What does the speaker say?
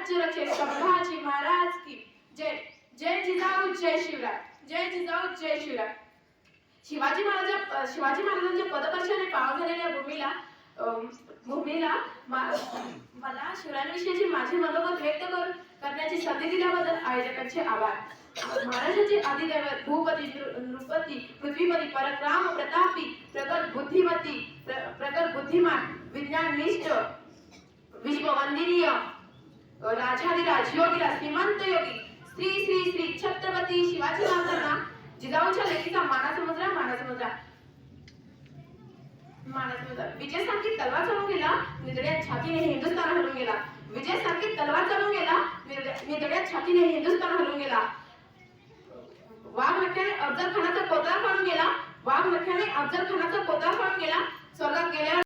राज्य संभाजी महाराज की. जय जय जिजाऊ जय शिवराय. जय जिजाऊ जय शिवराय. शिवाजी महाराजा शिवाजी महाराजांच्या पदपर्शाने पाव झालेल्या भूमीला भूमीला मला शिवरायांविषयीची माझे मनोगत व्यक्त कर करण्याची संधी दिल्याबद्दल आयोजकांचे आभार. महाराजांचे आदिदेव भूपती नृपती पृथ्वीपती परक्राम प्रतापी प्रगत बुद्धिमती प्रगत बुद्धिमान विज्ञान राजाधिराज योगीराज श्रीमंत योगी श्री श्री श्री छत्रपती शिवाजी महाराजांना जिजाऊंच्या लेखीचा माना मुद्रा माना मुद्रा विजय सारखी तलवार चालून गेला निदड्या छातीने हिंदुस्थान हलून गेला. विजय सारखी तलवार चालून गेला निदड्या छातीने हिंदुस्थान हलून गेला. वाघ नख्याने अफजल खानाचा कोतरा फाडून गेला. वाघ नख्याने अफजल खानाचा